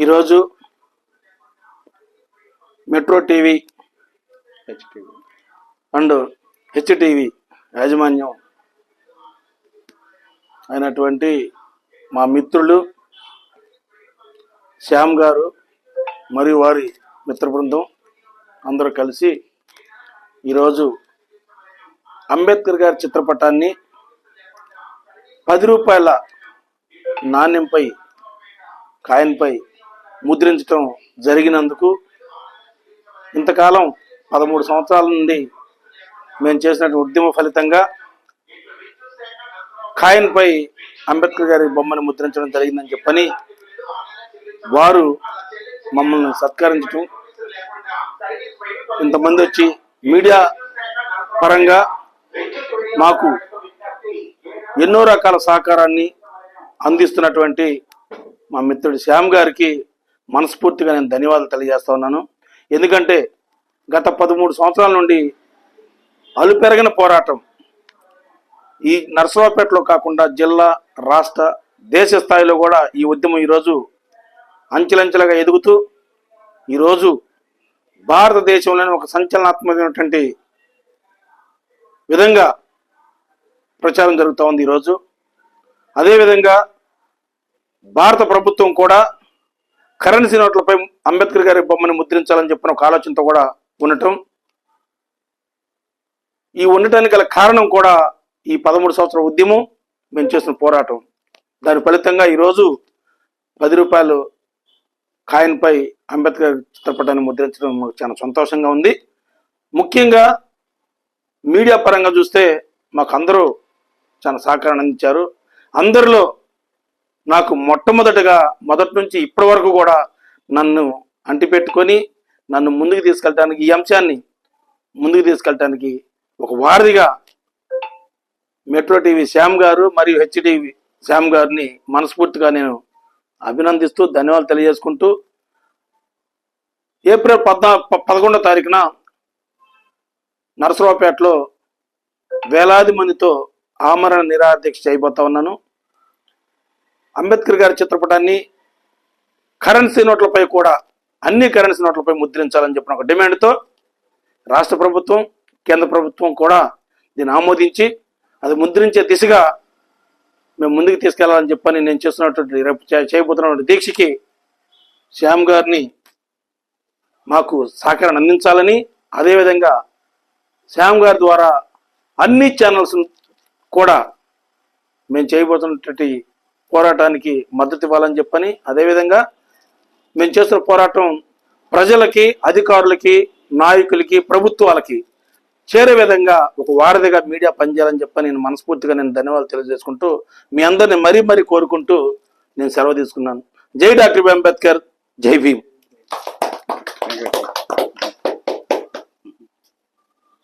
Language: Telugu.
ఈరోజు మెట్రో టీవీ అండ్ హెచ్టీవీ యాజమాన్యం అయినటువంటి మా మిత్రులు శ్యామ్ గారు మరియు వారి మిత్ర బృందం అందరూ కలిసి ఈరోజు అంబేద్కర్ గారి చిత్రపటాన్ని పది రూపాయల నాణ్యంపై కాయన్పై ముద్రించటం జరిగినందుకు ఇంతకాలం పదమూడు సంవత్సరాల నుండి మేము చేసినటువంటి ఉద్యమ ఫలితంగా కాయిన్పై అంబేద్కర్ గారి బొమ్మను ముద్రించడం జరిగిందని చెప్పని వారు మమ్మల్ని సత్కరించటం ఇంతమంది వచ్చి మీడియా పరంగా మాకు ఎన్నో రకాల సహకారాన్ని అందిస్తున్నటువంటి మా మిత్రుడు శ్యామ్ గారికి మనస్ఫూర్తిగా నేను ధన్యవాదాలు తెలియజేస్తా ఉన్నాను. ఎందుకంటే గత పదమూడు సంవత్సరాల నుండి అలుపెరగిన పోరాటం ఈ నర్సరావుపేటలో కాకుండా జిల్లా రాష్ట్ర దేశ స్థాయిలో కూడా ఈ ఉద్యమం ఈరోజు అంచెలంచెలుగా ఎదుగుతూ ఈరోజు భారతదేశంలోని ఒక సంచలనాత్మకమైనటువంటి విధంగా ప్రచారం జరుగుతూ ఉంది ఈరోజు. అదేవిధంగా భారత ప్రభుత్వం కూడా కరెన్సీ నోట్లపై అంబేద్కర్ గారి బొమ్మని ముద్రించాలని చెప్పిన ఒక ఆలోచనతో కూడా ఉండటం. ఈ ఉండటానికి గల కారణం కూడా ఈ పదమూడు సంవత్సరాల ఉద్యమం మేము చేసిన పోరాటం. దాని ఫలితంగా ఈరోజు పది రూపాయలు కాయిన్పై అంబేద్కర్ చిత్రపటాన్ని ముద్రించడం మాకు చాలా సంతోషంగా ఉంది. ముఖ్యంగా మీడియా పరంగా చూస్తే మాకు అందరూ చాలా సహకారాన్ని అందించారు. అందరిలో నాకు మొట్టమొదటగా మొదటి నుంచి ఇప్పటి వరకు కూడా నన్ను అంటిపెట్టుకొని నన్ను ముందుకు తీసుకెళ్ళటానికి ఈ అంశాన్ని ముందుకు తీసుకెళ్ళటానికి ఒక వారధిగా మెట్రో టీవీ శ్యామ్ గారు మరియు హెచ్టీవీ శ్యామ్ గారిని మనస్ఫూర్తిగా నేను అభినందిస్తూ ధన్యవాదాలు తెలియజేసుకుంటూ ఏప్రిల్ పద్నా ప- పదకొండో తారీఖున నరసరావుపేటలో వేలాది మందితో ఆమరణ నిరాదీక్ష చేయబోతా ఉన్నాను. అంబేద్కర్ గారి చిత్రపటాన్ని కరెన్సీ నోట్లపై కూడా అన్ని కరెన్సీ నోట్లపై ముద్రించాలని చెప్పిన ఒక డిమాండ్తో రాష్ట్ర ప్రభుత్వం కేంద్ర ప్రభుత్వం కూడా దీన్ని ఆమోదించి అది ముద్రించే దిశగా మేము ముందుకు తీసుకెళ్ళాలని చెప్పని నేను చేస్తున్నటువంటి రేపు చేయబోతున్నటువంటి దీక్షకి శ్యామ్ గారిని మాకు సహకారం అందించాలని అదేవిధంగా శ్యామ్ గారి ద్వారా అన్ని ఛానల్స్ కూడా మేము చేయబోతున్నటువంటి పోరాటానికి మద్దతు ఇవ్వాలని చెప్పని అదేవిధంగా మేము చేస్తున్న పోరాటం ప్రజలకి అధికారులకి నాయకులకి ప్రభుత్వాలకి చేరే విధంగా ఒక వారధిగా మీడియా పనిచేయాలని చెప్పని నేను మనస్ఫూర్తిగా నేను ధన్యవాదాలు తెలియజేసుకుంటూ మీ అందరిని మరీ మరీ కోరుకుంటూ నేను సెలవు తీసుకున్నాను. జై డాక్టర్ అంబేద్కర్ జై భీమ్.